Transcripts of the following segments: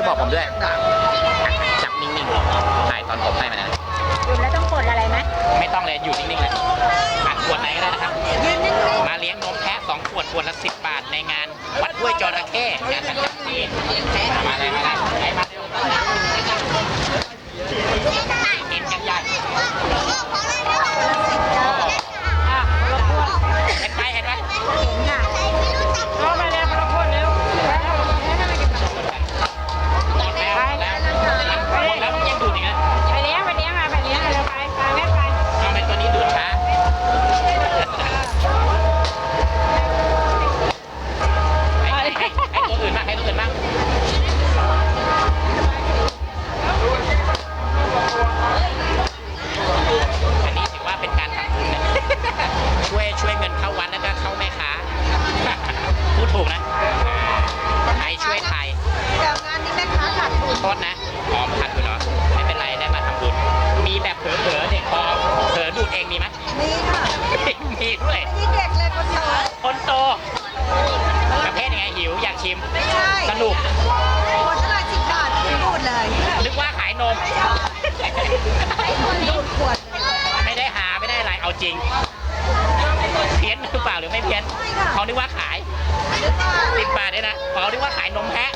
วยบอกผมด้วยอะจับนิ่งๆถ่ายตอนผมให้มันนะหยุดแล้วต้องกดอะไรไหมไม่ต้องเลยอยู่นิ่งๆเลยอัดขวดไหนก็ได้นะครับ ยืนนิ่งมาเลี้ยงนมแพะสองขวดขวดละสิบบาทในงานวัดห้วยจระเข้นะนี่มาเลยมา โทษนะอ๋อขัดอยู่เหรอไม่เป็นไรได้มาทำบุญ มีแบบเผลอๆเด็กพอเผลอดูดเองมีไหมมีค่ะมีด้วยนี่เด็กเลยคนโตคนโตประเภทยังไงหิวอยากชิมไม่ใช่สนุกคนเท่าไหร่สิบบาทคุณพูดเลยนึกว่าขายนมให้คนดูดขวดไม่ได้หาไม่ได้อะไรเอาจริงเพี้ยนหรือเปล่าหรือไม่เพี้ยนเขานึกว่าขายหรือว่าสิบบาทเนี่ยนะเขานึกว่าขายนมแพะ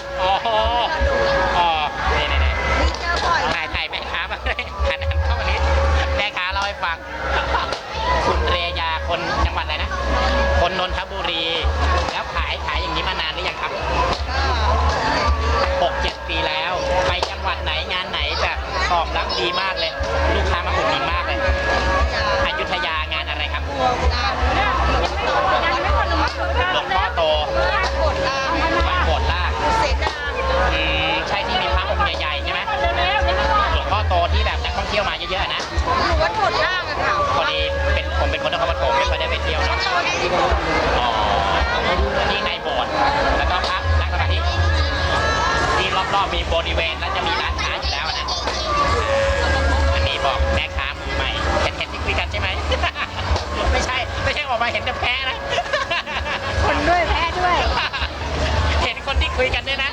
รอบๆมีบริเวณแล้วจะมีร้านค้าอยู่แล้วนะอ่าอันนี้บอกแม่ค้ามือใหม่เห็นเห็นที่คุยกันใช่ไหม ไม่ใช่ ไม่ใช่ออกมาเห็นแต่แพ้นะ คนด้วยแพ้ด้วย เห็นคนที่คุยกันด้วยนะ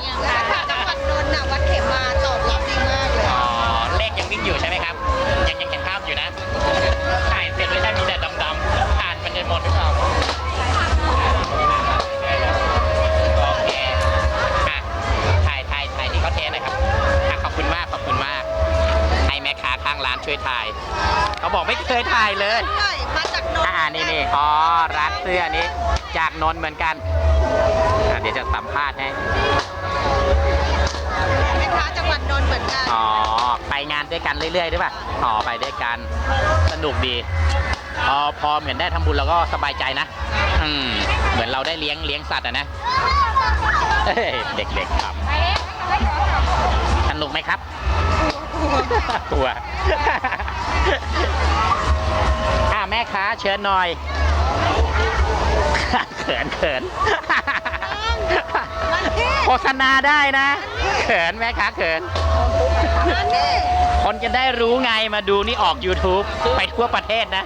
เขาบอกไม่เคยถ่ายเลยด้วยมาจากนนท์อ่านี่นี่อ๋อร้านเสื้อนี้ จากนนท์เหมือนกันอะเดี๋ยวจะสัมภาษณ์ให้ แม่ค้าจังหวัดนนท์เหมือนกันอ๋อ ไปงานด้วยกันเรื่อยๆด้วยป่ะอ๋อไปด้วยกัน สนุกดีอ๋อพอเหมือนได้ทำบุญแล้วก็สบายใจนะ อืม เหมือนเราได้เลี้ยงเลี้ยงสัตว์อะนะเอ้ยเด็กๆครับ สนุกไหมครับก ลัวอ่าแม่ค้าเชิญหน่อย เขินเขินมันนี่โฆษณาได้นะ เขินแม่ค้าเขินมันนี่คนจะได้รู้ไงมาดูนี่ออก YouTube ไปทั่วประเทศนะ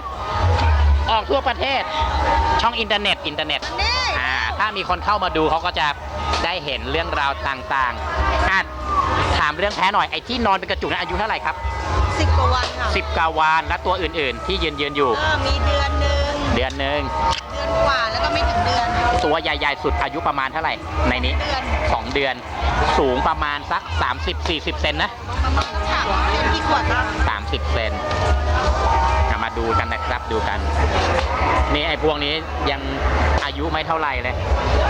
ออกทั่วประเทศ ช่องอินเทอร์เน็ตอินเทอร์เน็ตมันนี่อ่าถ้ามีคนเข้ามาดูเขาก็จะได้เห็นเรื่องราวต่างๆอะถามเรื่องแพ้หน่อยไอ้ที่นอนเป็นกระจุกนั้นอายุเท่าไหร่ครับสิบกว่าวันค่ะสิบกาวานและตัวอื่นๆ ที่ยืนยืนๆอยู่เออมีเดือนหนึ่งเดือนหนึ่งเดือนกว่าแล้วก็ไม่ถึงเดือน ตัวใหญ่ๆสุดอายุประมาณเท่าไหร่ในนี้เดือน สองเดือน สูงประมาณสัก 30-40 เซนนะ ประมาณสามเดือนกี่ขวดบ้าง30 เซนเอามาดูกันนะครับดูกัน นี่ไอ้พวกนี้ยังอายุไม่เท่าไหร่เลยอันนั้นก็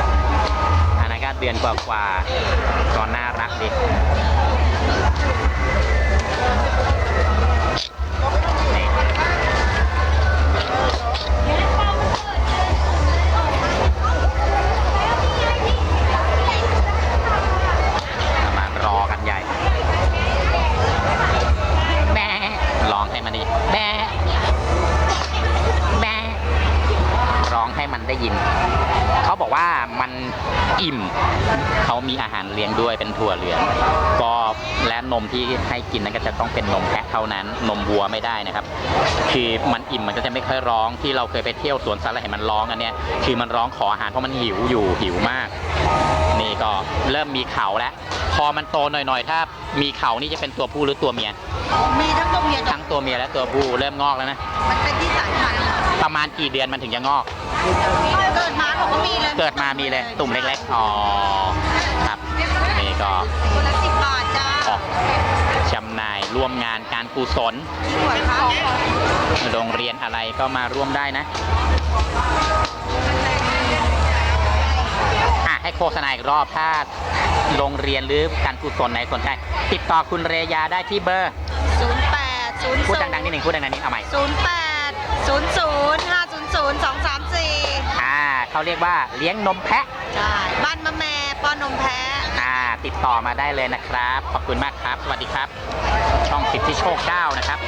เดือนกว่าๆก็น่ารักดี อิ่ม เขามีอาหารเลี้ยงด้วยเป็นถั่วเหลือง ก็และนมที่ให้กินนั้นก็จะต้องเป็นนมแพะเท่านั้น นมวัวไม่ได้นะครับ คือมันอิ่มมันก็จะไม่ค่อยร้องที่เราเคยไปเที่ยวสวนสัตว์แล้วเห็นมันร้องอันเนี้ยคือมันร้องขออาหารเพราะมันหิวอยู่หิวมาก นี่นี่ก็เริ่มมีเขาแล้ว พอมันโตหน่อยๆ ถ้ามีเขานี่จะเป็นตัวผู้หรือตัวเมีย มีทั้งตัวเมียทั้งตัวเมียและตัวผู้เริ่มงอกแล้วนะ มันเป็นที่สายพันธุ์ค่ะ ประมาณกี่เดือนมันถึงจะงอก เกิดมาเขาก็มีเลยเกิดมามีเลยตุ่มเล็กๆ อ๋อ ครับนี่ก็คนละสิบบาทจ้าออกจำหน่ายร่วมงานการกุศล สวยค่ะโรงเรียนอะไรก็มาร่วมได้นะอะให้โฆษณาอีกรอบถ้าโรงเรียนหรือการกุศลไหนสนใจติดต่อคุณเรยาได้ที่เบอร์ ศูนย์แปดศูนย์พูดดังๆนิดหนึ่งพูดดังๆนิดเอาใหม่ ศูนย์แปด ศูนย์ศูนย์ห้าศูนย์ศูนย์สองสามสี่อ่าเขาเรียกว่าเลี้ยงนมแพะ ใช่บ้านมะแม่ป้อนนมแพ้อ่า ติดต่อมาได้เลยนะครับ ขอบคุณมากครับ สวัสดีครับ ช่องสิทธิโชคเก้านะครับ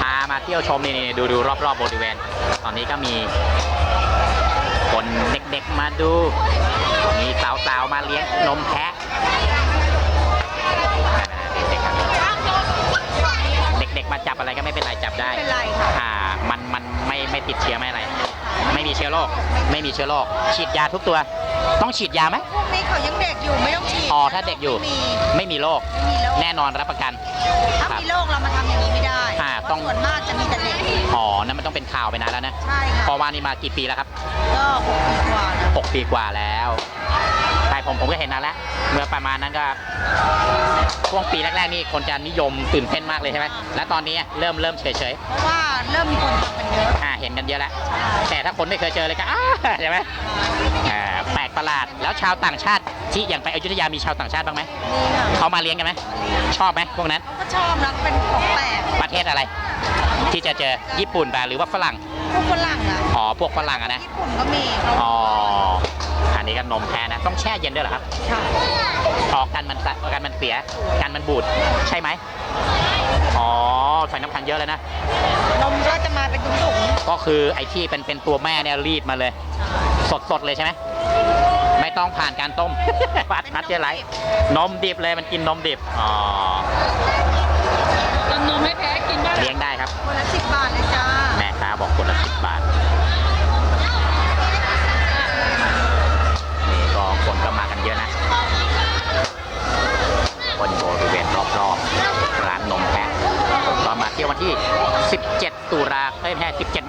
พามาเที่ยวชมนี่ๆดูดูรอบๆบริเวณ ตอนนี้ก็มีคนเด็กๆมาดู มีสาวๆมาเลี้ยงนมแพะ ด็กๆมาจับอะไรก็ไม่เป็นไรจับได้ไม่เป็นไรค่ะ อ่ามันมันไม่ไม่ติดเชื้อไม่อะไร ไม่มีเชื้อโรคไม่มีเชื้อโรคฉีดยาทุกตัว ต้องฉีดยาไหมพวกนี้เขายังเด็กอยู่ไม่ต้องฉีดอ๋อถ้าเด็กอยู่ไม่มีไม่มีโรคไม่มีโรคแน่นอนรับประกัน ถ้ามีโรคเรามาทำอย่างนี้ไม่ได้อ่าเพต้ราะองส่วนมากจะมีแต่เด็กอ๋อนั่นมันต้องเป็นข่าวไปนานแล้วนะใช่ค่ะเพราะว่านี่มากี่ปีแล้วครับก็หกปีกว่าแล้ว6ปีกว่าแล้วใช่ ผมผมก็เห็นนานแล้ว เมื่อประมาณนั้นก็ช่วงปีแรกๆนี่คนจะนิยมตื่นเต้นมากเลยใช่ไหมและตอนนี้เริ่มเริ่มเฉยเพราะว่าเริ่มมีคนทำกันเยอะ ๆอ่าเห็นกันเยอะแล้ว แต่ถ้าคนไม่เคยเจอเลยก็อ้าใช่ไหมอ่าแปลกประหลาดแล้วชาวต่างชาติที่อย่างไปอยุธยามีชาวต่างชาติบ้างไหมนี่ค่ะเขามาเลี้ยงกันไหมชอบไหมพวกนั้นเขาก็ชอบนะเป็นของแปลกประเทศอะไร ที่จะเจอญี่ปุ่นป่ะหรือว่าฝรั่งพวกฝรั่งอะอ๋อพวกฝรั่งอะนะ ญี่ปุ่นก็มีเขาอ๋ออั นนี้ก็นมแพ้นะ ต้องแช่เย็นด้วยเหรอครับค่ะออกกันมันสะกันมันเสียกันมันบูดใช่ไหมอ๋อใส่น้ำแข็งเยอะเลยนะ นมก็จะมาเป็นถุงก็คือไอ้ที่เป็นเป็นตัวแม่เนี่ยรีดมาเลย สดสดๆเลยใช่ไหมไม่ต้องผ่านการต้มพัดพัดเจอไรนมดิบเลยมันกินนมดิบอ๋อตำนมให้แพ้กินบ้างเลี้ยงได้ครับๆคนละสิบบาทเลยจ้า แม่ค้าบอกคนละสิบบาท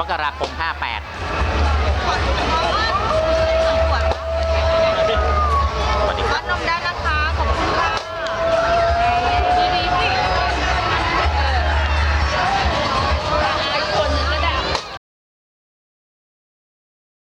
มกราคม 58